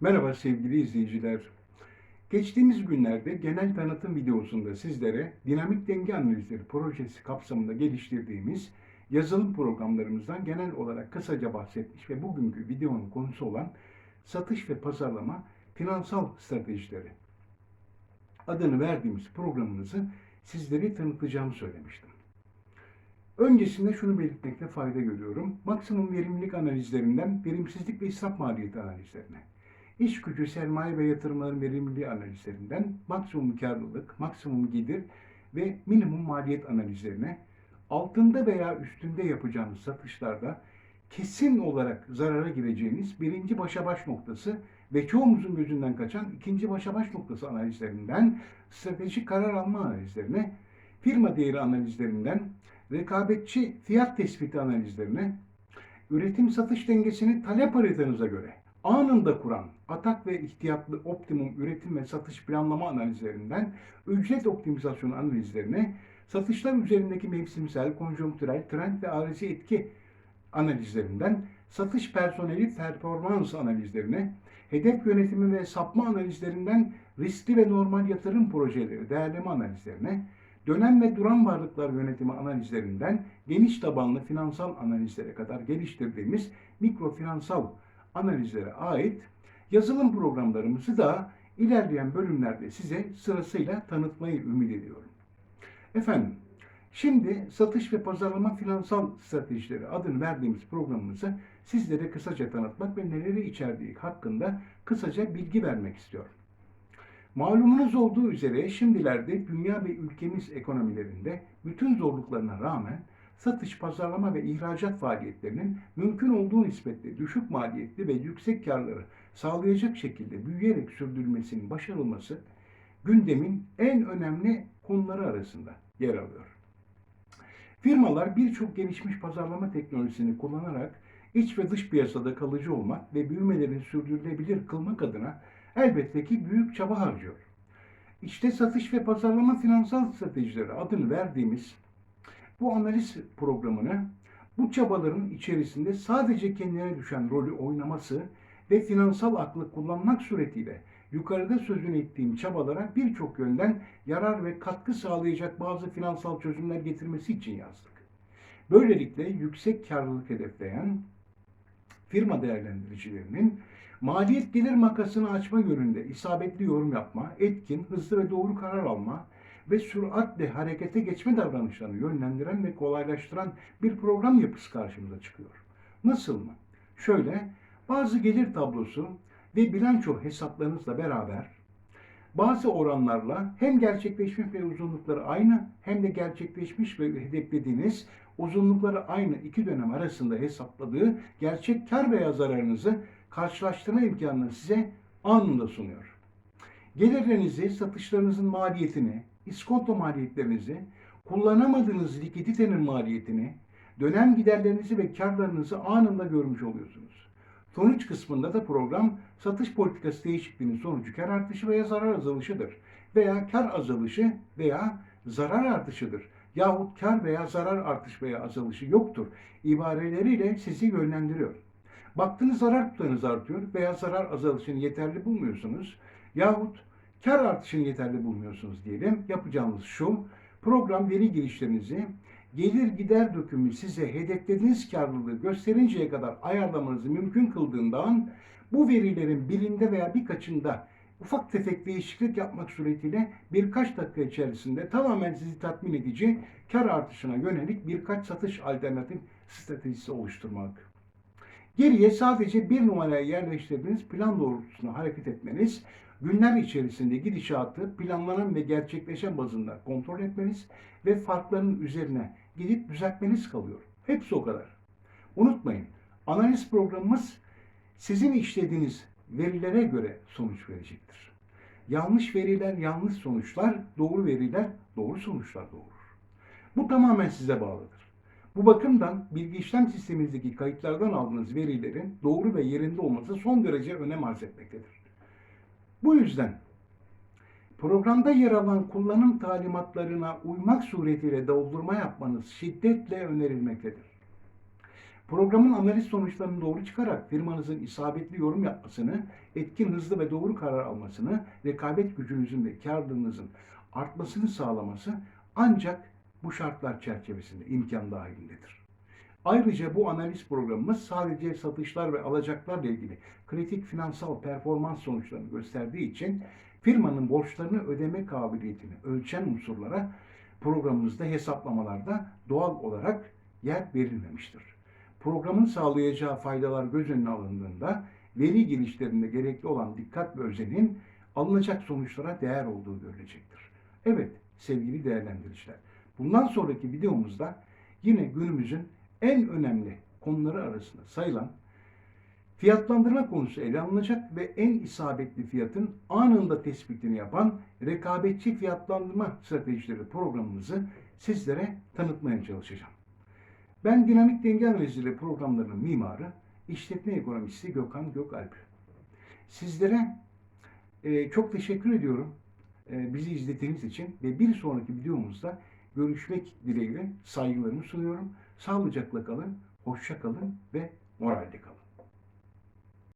Merhaba sevgili izleyiciler. Geçtiğimiz günlerde genel tanıtım videosunda sizlere dinamik denge analizleri projesi kapsamında geliştirdiğimiz yazılım programlarımızdan genel olarak kısaca bahsetmiş ve bugünkü videonun konusu olan satış ve pazarlama finansal stratejileri adını verdiğimiz programımızı sizlere tanıtacağımı söylemiştim. Öncesinde şunu belirtmekte fayda görüyorum. Maksimum verimlilik analizlerinden verimsizlik ve israf maliyeti analizlerine, iş gücü, sermaye ve yatırımların verimliliği analizlerinden maksimum karlılık, maksimum gelir ve minimum maliyet analizlerine, altında veya üstünde yapacağınız satışlarda kesin olarak zarara gireceğiniz birinci başa baş noktası ve çoğumuzun gözünden kaçan ikinci başa baş noktası analizlerinden stratejik karar alma analizlerine, firma değeri analizlerinden rekabetçi fiyat tespiti analizlerine, üretim satış dengesini talep haritanıza göre anında kuran atak ve ihtiyatlı optimum üretim ve satış planlama analizlerinden ücret optimizasyonu analizlerine, satışlar üzerindeki mevsimsel, konjonktürel, trend ve arızi etki analizlerinden satış personeli performans analizlerine, hedef yönetimi ve sapma analizlerinden riskli ve normal yatırım projeleri değerleme analizlerine, dönem ve duran varlıklar yönetimi analizlerinden geniş tabanlı finansal analizlere kadar geliştirdiğimiz mikrofinansal analizlere ait yazılım programlarımızı da ilerleyen bölümlerde size sırasıyla tanıtmayı ümit ediyorum. Efendim, şimdi satış ve pazarlama finansal stratejileri adını verdiğimiz programımızı sizlere kısaca tanıtmak ve neleri içerdiği hakkında kısaca bilgi vermek istiyorum. Malumunuz olduğu üzere şimdilerde dünya ve ülkemiz ekonomilerinde bütün zorluklarına rağmen satış, pazarlama ve ihracat faaliyetlerinin mümkün olduğu nispetle düşük maliyetli ve yüksek karları sağlayacak şekilde büyüyerek sürdürülmesinin başarılması gündemin en önemli konuları arasında yer alıyor. Firmalar birçok gelişmiş pazarlama teknolojisini kullanarak iç ve dış piyasada kalıcı olmak ve büyümelerini sürdürülebilir kılmak adına elbette ki büyük çaba harcıyor. İşte satış ve pazarlama finansal stratejileri adını verdiğimiz bu analiz programını bu çabaların içerisinde sadece kendine düşen rolü oynaması ve finansal aklı kullanmak suretiyle yukarıda sözünü ettiğim çabalara birçok yönden yarar ve katkı sağlayacak bazı finansal çözümler getirmesi için yazdık. Böylelikle yüksek karlılık hedefleyen firma değerlendiricilerinin maliyet gelir makasını açma yönünde isabetli yorum yapma, etkin, hızlı ve doğru karar alma ve süratle harekete geçme davranışlarını yönlendiren ve kolaylaştıran bir program yapısı karşımıza çıkıyor. Nasıl mı? Şöyle, bazı gelir tablosu ve bilanço hesaplarınızla beraber bazı oranlarla hem gerçekleşmiş ve uzunlukları aynı hem de gerçekleşmiş ve hedeflediğiniz uzunlukları aynı iki dönem arasında hesapladığı gerçek kar veya zararınızı karşılaştırma imkanını size anında sunuyor. Gelirlerinizi, satışlarınızın maliyetini, iskonto maliyetlerinizi, kullanamadığınız likiditenin maliyetini, dönem giderlerinizi ve karlarınızı anında görmüş oluyorsunuz. Sonuç kısmında da program satış politikası değişikliğinin sonucu kar artışı veya zarar azalışıdır veya kar azalışı veya zarar artışıdır yahut kar veya zarar artış veya azalışı yoktur ibareleriyle sizi yönlendiriyor. Baktığınız zarar tutarınız artıyor veya zarar azalışını yeterli bulmuyorsunuz yahut kar artışını yeterli bulmuyorsunuz diyelim. Yapacağımız şu, program veri girişlerinizi gelir gider dökümü size hedeflediğiniz karlılığı gösterinceye kadar ayarlamanızı mümkün kıldığından bu verilerin birinde veya birkaçında ufak tefek değişiklik yapmak suretiyle birkaç dakika içerisinde tamamen sizi tatmin edici kar artışına yönelik birkaç satış alternatif stratejisi oluşturmak. Geriye sadece bir numaraya yerleştirdiğiniz plan doğrultusunda hareket etmeniz, günler içerisinde gidişatı planlanan ve gerçekleşen bazında kontrol etmeniz ve farkların üzerine gidip düzeltmeniz kalıyor. Hepsi o kadar. Unutmayın, analiz programımız sizin işlediğiniz verilere göre sonuç verecektir. Yanlış veriler yanlış sonuçlar, doğru veriler doğru sonuçlar doğurur. Bu tamamen size bağlıdır. Bu bakımdan bilgi işlem sisteminizdeki kayıtlardan aldığınız verilerin doğru ve yerinde olması son derece önem arz etmektedir. Bu yüzden programda yer alan kullanım talimatlarına uymak suretiyle doldurma yapmanız şiddetle önerilmektedir. Programın analiz sonuçlarını doğru çıkarak firmanızın isabetli yorum yapmasını, etkin, hızlı ve doğru karar almasını, rekabet gücünüzün ve karlılığınızın artmasını sağlaması ancak bu şartlar çerçevesinde imkan dahilindedir. Ayrıca bu analiz programımız sadece satışlar ve alacaklarla ilgili kritik finansal performans sonuçlarını gösterdiği için firmanın borçlarını ödeme kabiliyetini ölçen unsurlara programımızda hesaplamalarda doğal olarak yer verilmemiştir. Programın sağlayacağı faydalar göz önüne alındığında veri girişlerinde gerekli olan dikkat ve özenin alınacak sonuçlara değer olduğu görülecektir. Evet sevgili değerlendiriciler, bundan sonraki videomuzda yine günümüzün en önemli konuları arasında sayılan fiyatlandırma konusu ele alınacak ve en isabetli fiyatın anında tespitini yapan rekabetçi fiyatlandırma stratejileri programımızı sizlere tanıtmaya çalışacağım. Ben dinamik denge analizleri programlarının mimarı, işletme ekonomisti Gökhan Gökalp. Sizlere e, çok teşekkür ediyorum e, bizi izlediğiniz için ve bir sonraki videomuzda görüşmek dileğiyle saygılarımı sunuyorum. Sağlıcakla kalın, hoşça kalın ve moralde kalın.